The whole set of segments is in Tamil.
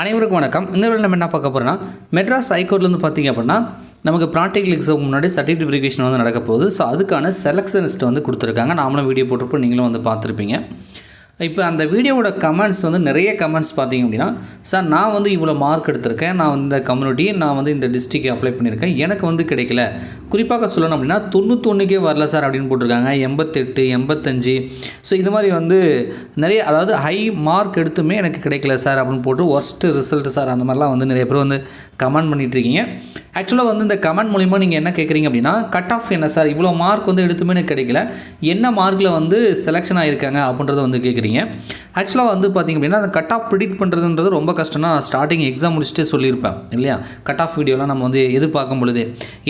அனைவருக்கும் வணக்கம். இந்த வேலை நம்ம என்ன பார்க்க போகிறோம்னா மெட்ராஸ் ஹைகோர்ட்லேருந்து பார்த்தீங்க அப்படின்னா நமக்கு ப்ராக்டிகல் எக்ஸாம் முன்னாடி சர்டிஃபிகேட் வெரிஃபிகேஷன் வந்து நடக்க போகுது. ஸோ அதுக்கான செலக்ஷன் லிஸ்ட் வந்து கொடுத்துருக்காங்க. நாமளும் வீடியோ போட்டிருப்போம். நீங்களும் வந்து பார்த்துருப்பீங்க. இப்போ அந்த வீடியோவோட கமெண்ட்ஸ் வந்து நிறைய கமெண்ட்ஸ் பார்த்தீங்க அப்படின்னா சார் நான் வந்து இவ்வளோ மார்க் எடுத்திருக்கேன். நான் இந்த கம்யூனிட்டி நான் வந்து இந்த டிஸ்ட்ரிக்ட் அப்ளை பண்ணியிருக்கேன். எனக்கு வந்து கிடைக்கல. குறிப்பாக சொல்லணும் அப்படின்னா தொண்ணூத்தொன்றுக்கே வரல சார் அப்படின்னு போட்டிருக்காங்க. எண்பத்தெட்டு எண்பத்தஞ்சு. ஸோ இது மாதிரி வந்து நிறைய அதாவது ஹை மார்க் எடுத்துமே எனக்கு கிடைக்கல சார் அப்படின்னு போட்டு ஒர்ஸ்ட் ரிசல்ட் சார் அந்த மாதிரிலாம் வந்து நிறைய பேர் வந்து கமெண்ட் பண்ணிட்டு இருக்கீங்க. ஆக்சுவலாக வந்து இந்த கமெண்ட் மூலிமா நீங்கள் என்ன கேட்குறீங்க அப்படின்னா கட் ஆஃப் என்ன சார்? இவ்வளோ மார்க் வந்து எடுத்துமே எனக்கு கிடைக்கல. என்ன மார்க்கில் வந்து செலெக்ஷன் ஆகிருக்காங்க அப்படின்றத வந்து கேட்குறீங்க ஆக்சுவலாக வந்து பார்த்திங்க அப்படின்னா அந்த கட் ஆஃப் ப்ரிடிக்ட் பண்ணுறதுன்றது ரொம்ப கஷ்டம்னா ஸ்டார்டிங் எக்ஸாம் முடிச்சுட்டே சொல்லியிருப்பேன் இல்லையா? கட் ஆஃப் வீடியோலாம் நம்ம வந்து எதிர்பார்க்கும் பொழுது.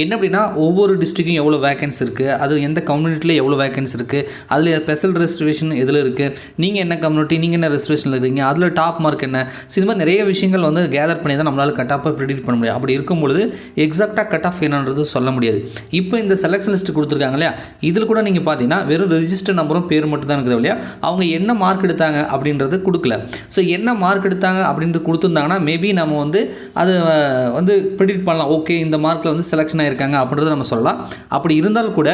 என்ன அப்படின்னா ஒவ்வொரு டிஸ்ட்ரிக்கும் எவ்வளோ வேகன்ஸ் இருக்குது அது எந்த கம்யூனிட்டியில் எவ்வளோ வேகன்ஸ் இருக்குது அதில் ஸ்பெஷல் ரெஸ்ட்ரிவேஷன் எதில் இருக்குது நீங்கள் என்ன கம்யூனிட்டி நீங்கள் என்ன ரெஸ்ட்ரிவேஷனில் இருக்கீங்க அதில் டாப் மார்க் என்ன? ஸோ இது மாதிரி நிறைய விஷயங்கள் வந்து கேதர் பண்ணி தான் நம்மளால் கட் ஆஃபாக ப்ரிடிக்ட் பண்ண முடியும். அப்படி இருக்கும் பொழுது எக்ஸாக்டாக கட் ஆஃப் என்னன்றது சொல்ல முடியாது. இப்போ இந்த செலக்ஷன் லிஸ்ட் கொடுத்துருக்காங்க இல்லையா? இதில் கூட நீங்கள் பார்த்தீங்கன்னா வெறும் ரெஜிஸ்டர் நம்பரும் பேர் மட்டும் தான் இருக்குது இல்லையா அவங்க என்ன மார்க் எடுத்தாங்க அப்படின்றது கொடுக்கல. ஸோ என்ன மார்க் எடுத்தாங்க அப்படின்ட்டு கொடுத்துருந்தாங்கன்னா மேபி நம்ம வந்து அது வந்து ப்ரிடிக்ட் பண்ணலாம். ஓகே இந்த மார்க்கில் வந்து செலெக்ஷன் ஆகிருக்காங்க அப்படின்றத நம்ம சொல்லலாம். அப்படி இருந்தால் கூட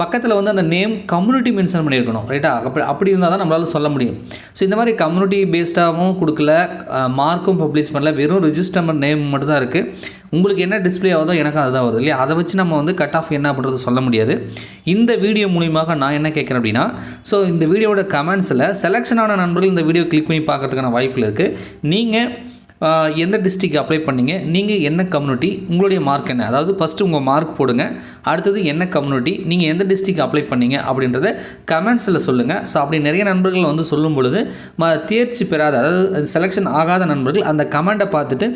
பக்கத்தில் வந்து அந்த நேம் கம்யூனிட்டி மென்ஷன் பண்ணியிருக்கணும் ரைட்டா அப்படி அப்படி இருந்தால் தான் நம்மளால் சொல்ல முடியும். ஸோ இந்த மாதிரி கம்யூனிட்டி பேஸ்டாகவும் கொடுக்கல. மார்க்கும் பப்ளிஷ் பண்ணல. வெறும் ரிஜிஸ்டர் நேம் மட்டும் தான் இருக்குது உங்களுக்கு என்ன டிஸ்ப்ளே ஆகுதோ எனக்கு அதுதான் வருது இல்லையா? அதை வச்சு நம்ம வந்து கட் ஆஃப் என்ன அப்படின்றது சொல்ல முடியாது. இந்த வீடியோ மூலியமாக நான் என்ன கேட்குறேன் அப்படின்னா ஸோ இந்த வீடியோவோட கமெண்ட்ஸில் செலெக்ஷனான ஆன நண்பர்கள் இந்த வீடியோ கிளிக் பண்ணி பார்க்கறதுக்கான வாய்ப்புகள் இருக்குது நீங்கள் எந்த டிஸ்ட்ரிக்ட் அப்ளை பண்ணீங்க? நீங்கள் என்ன கம்யூனிட்டி உங்களுடைய மார்க் என்ன? அதாவது ஃபஸ்ட்டு உங்கள் மார்க் போடுங்க. அடுத்தது என்ன கம்யூனிட்டி நீங்கள் எந்த டிஸ்ட்ரிக்ட் அப்ளை பண்ணீங்க? அப்படின்றத கமெண்ட்ஸில் சொல்லுங்கள் ஸோ அப்படி நிறைய நண்பர்கள் வந்து சொல்லும் பொழுது ம தேர்ச்சி பெறாத அதாவது செலெக்ஷன் ஆகாத நண்பர்கள் அந்த கமெண்ட்டை பார்த்துட்டு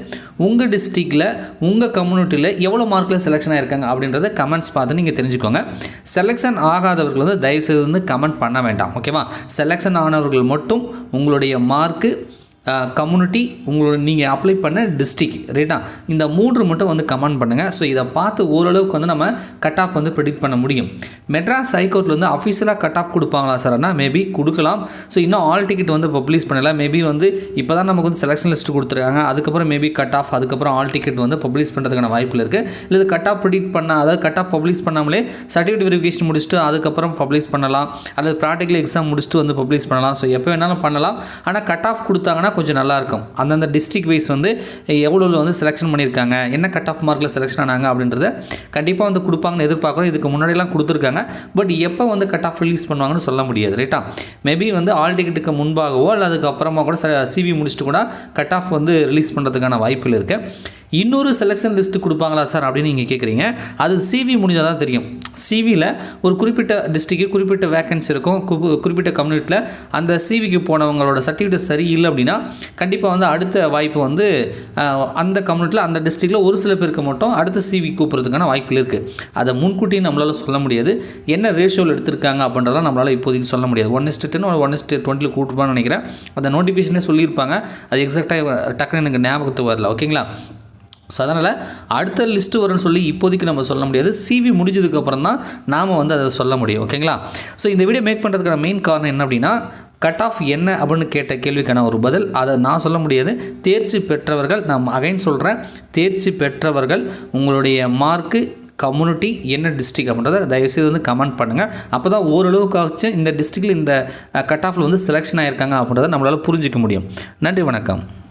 உங்கள் டிஸ்ட்ரிக்டில் உங்கள் கம்யூனிட்டியில் எவ்வளோ மார்க்கில் செலெக்ஷன் ஆயிருக்காங்க? அப்படின்றத கமெண்ட்ஸ் பார்த்து நீங்கள் தெரிஞ்சுக்கோங்க. செலெக்ஷன் ஆகாதவர்கள் வந்து தயவுசெய்து வந்து கமெண்ட் பண்ண வேண்டாம். ஓகேவா செலெக்ஷன் ஆனவர்கள் மட்டும் உங்களுடைய மார்க்கு கம்யூனிட்டி உங்களோட நீங்கள் அப்ளை பண்ண டிஸ்ட்ரிக் ரைட்டா இந்த மூன்று மட்டும் வந்து கமெண்ட் பண்ணுங்கள் ஸோ இதை பார்த்து ஓரளவுக்கு வந்து நம்ம கட் ஆஃப் வந்து ப்ரிடிக்ட் பண்ண முடியும். மெட்ராஸ் ஹைகோர்ட்டில் வந்து அஃபீஷியலாக கட் ஆஃப் கொடுப்பாங்களா சார்னா மேபி கொடுக்கலாம். ஸோ இன்னும் ஆல் டிக்கெட் வந்து பப்ளிஷ் பண்ணல. மேபி வந்து இப்போ தான் நமக்கு வந்து செலெக்ஷன் லிஸ்ட் கொடுத்துருக்காங்க. அதுக்கப்புறம் மேபி கட் ஆஃப் அதுக்கப்புறம் ஆல் டிக்கெட் வந்து பப்ளிஷ் பண்ணுறதுக்கான வாய்ப்பில் இருக்குது இல்லை கட் ஆஃப் ப்ரிடிக்ட் பண்ண அதாவது கட் ஆஃப் பப்ளிஷ் பண்ணாமலே சர்டிஃபிகேட் வெரிஃபிகேஷன் முடிச்சுட்டு அதுக்கப்புறம் பப்ளிஷ் பண்ணலாம். அல்லது ப்ராக்டிக்கல் எக்ஸாம் முடிச்சுட்டு வந்து பப்ளிஷ் பண்ணலாம். ஸோ எப்போ வேணாலும் பண்ணலாம். ஆனால் கட் ஆஃப் கொடுத்தாங்கன்னா கொஞ்சம் நல்லாயிருக்கும். அந்தந்த டிஸ்ட்ரிக் வைஸ் வந்து எவ்வளோ வந்து செலெக்ஷன் பண்ணியிருக்காங்க என்ன கட் ஆஃப் மார்க்கில் செலெக்ஷன் ஆனாங்க அப்படின்றத கண்டிப்பாக வந்து கொடுப்பாங்கன்னு எதிர்பார்க்குறோம். இதுக்கு முன்னாடிலாம் கொடுத்துருக்காங்க. பட் எப்போ வந்து கட் ஆஃப் ரிலீஸ் பண்ணுவாங்கன்னு சொல்ல முடியாது ரைட்டா மேபி வந்து ஆல் டிக்கெட்டுக்கு முன்பாகவோ அல்லது அதுக்கப்புறமா கூட சிவி முடிச்சுட்டு கூட கட் ஆஃப் வந்து ரிலீஸ் பண்ணுறதுக்கான வாய்ப்புகள் இருக்குது இன்னொரு செலெக்ஷன் லிஸ்ட் கொடுப்பாங்களா சார் அப்படின்னு நீங்கள் கேட்குறீங்க அது சிவி முடிஞ்சால் தான் தெரியும். சிவியில் ஒரு குறிப்பிட்ட டிஸ்ட்ரிக்கு குறிப்பிட்ட வேக்கன்சி இருக்கும். கு- குறிப்பிட்ட கம்யூனிட்டியில் அந்த சிவிக்கு போனவங்களோட சர்டிஃபிகேட் சரியில்லை அப்படின்னா கண்டிப்பாக வந்து அடுத்த வாய்ப்பு வந்து அந்த கம்யூனிட்டியில் அந்த டிஸ்ட்ரிக்டில் ஒரு சில பேருக்கு மட்டும் அடுத்த சிவி கூப்பிட்றதுக்கான வாய்ப்புகள் இருக்குது அதை முன்கூட்டியே நம்மளால் சொல்ல முடியாது. என்ன ரேஷியோவில் எடுத்திருக்காங்க அப்படின்றதெல்லாம் நம்மளால் இப்போதைக்கு சொல்ல முடியாது. One is to ten one is to டுவெண்ட்டியில் கூப்பிட்டுப்பான்னு நினைக்கிறேன். அந்த நோட்டிஃபிகேஷனே சொல்லியிருப்பாங்க. அது எக்ஸாக்டாக டக்குன்னு எனக்கு ஞாபகத்துக்கு வரல. ஓகேங்களா ஸோ அதனால் அடுத்த லிஸ்ட்டு வரும்னு சொல்லி இப்போதைக்கு நம்ம சொல்ல முடியாது. சிவி முடிஞ்சதுக்கப்புறம் தான் நாம் வந்து அதை சொல்ல முடியும். ஓகேங்களா ஸோ இந்த வீடியோ மேக் பண்ணுறதுக்கான மெயின் காரணம் என்ன அப்படின்னா கட் ஆஃப் என்ன அப்படின்னு கேட்ட கேள்விக்கான ஒரு பதில். அதை நான் சொல்ல முடியாது. தேர்ச்சி பெற்றவர்கள் நான் அகைன் சொல்கிறேன் தேர்ச்சி பெற்றவர்கள் உங்களுடைய மார்க்கு கம்யூனிட்டி என்ன டிஸ்ட்ரிக் அப்படின்றத தயவுசெய்து வந்து கமெண்ட் பண்ணுங்கள் அப்போ தான் ஓரளவுக்காச்சும் இந்த டிஸ்ட்ரிக்டில் இந்த uh, கட் ஆஃபில் வந்து செலெக்ஷன் ஆகியிருக்காங்க அப்படின்றத நம்மளால் புரிஞ்சிக்க முடியும். நன்றி வணக்கம்.